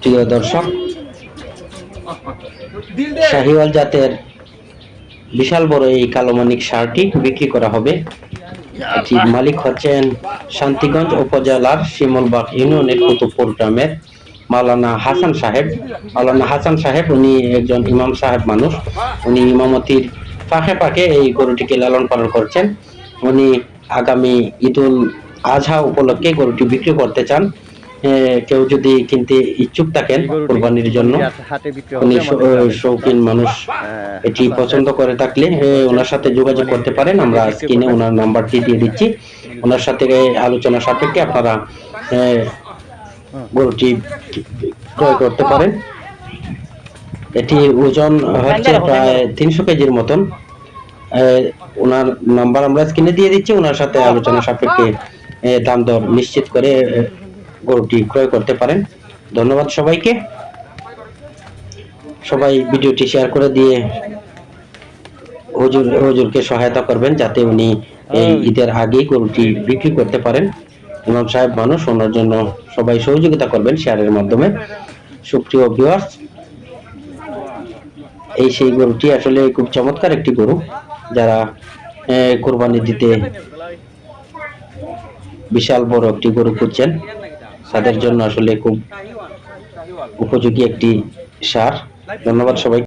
প্রিয় দর্শক শাহিওয়াল জাতের বিশাল বড় এই কালোমানিক সারটি বিক্রি করা হবে। এটির মালিক হচ্ছেন শান্তিগঞ্জ উপজেলার শিমলবাগ ইউনিয়নের কুতুবপুর গ্রামের মাওলানা হাসান সাহেব। মাওলানা হাসান সাহেব উনি একজন ইমাম সাহেব মানুষ। উনি ইমামতির পাখে পাখে এই গরুটিকে লালন পালন করছেন। উনি আগামী ঈদুল আজহা উপলক্ষে গরুটি বিক্রি করতে চান। কেউ যদি কিনতে ইচ্ছুক থাকেন কোরবানির জন্য উনি শৌখিন মানুষ। এটি পছন্দ করে থাকলে ওনার সাথে যোগাযোগ করতে পারেন আমরা স্ক্রিনে ওনার নাম্বারটি দিয়ে দিচ্ছি। ওনার সাথে আলোচনা সাপেক্ষে আপনারা গরুটি ক্রয় করতে পারেন। এটি ওজন হচ্ছে প্রায় তিনশো কেজির মতন। ওনার নাম্বার আমরা স্ক্রিনে দিয়ে দিচ্ছি ওনার সাথে আলোচনা সাপেক্ষে দাম দর নিশ্চিত করে গরুটি ক্রয় করতে পারেন। ধন্যবাদ সবাইকে। সবাই ভিডিওটি শেয়ার করে দিয়ে হুজুর হুজুরকে সহায়তা করবেন যাতে উনি এই ঈদের আগেই গরুটি বিক্রি করতে পারেন। ইমাম সাহেব মানুষ ওনার জন্য সবাই সহযোগিতা করবেন শেয়ারের মাধ্যমে। সুপ্রিয় ভিউয়ার্স এই সেই গরুটি আসলে খুব চমৎকার একটি গরু। যারা কোরবানি দিতে বিশাল বড় একটি গরু খুঁজছেন। তাদের জন্য আসলে খুব উপযোগী একটি সার। ধন্যবাদ সবাই